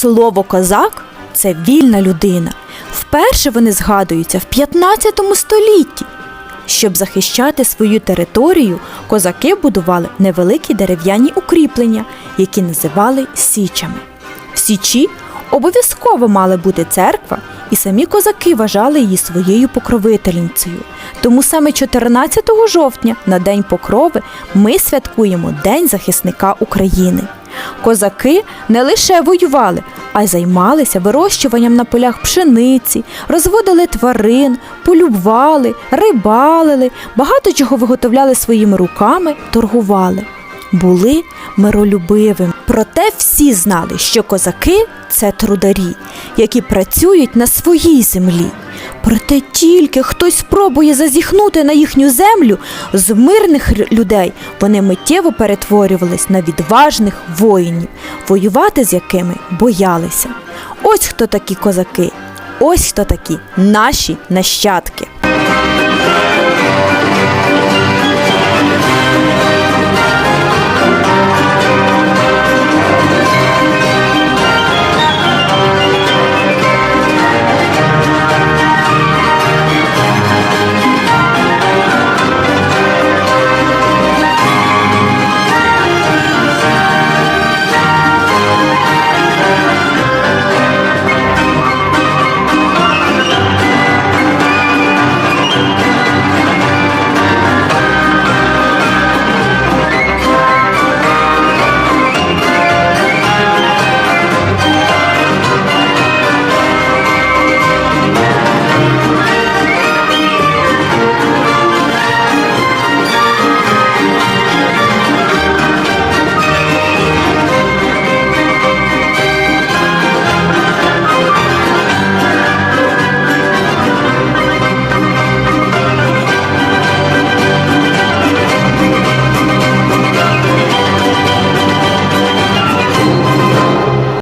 Слово козак це вільна людина. Вперше вони згадуються в 15 столітті. Щоб захищати свою територію, козаки будували невеликі дерев'яні укріплення, які називали січами. В січі обов'язково мала бути церква, і самі козаки вважали її своєю покровительницею. Тому саме 14 жовтня, на День Покрови, ми святкуємо День захисника України. Козаки не лише воювали, а й займалися вирощуванням на полях пшениці, розводили тварин, полюбвали, рибалили, багато чого виготовляли своїми руками, торгували. Були миролюбивими. Проте всі знали, що козаки це трударі, які працюють на своїй землі. Проте тільки хтось спробує зазіхнути на їхню землю з мирних людей вони миттєво перетворювались на відважних воїнів, воювати з якими боялися. Ось хто такі козаки, ось хто такі наші нащадки.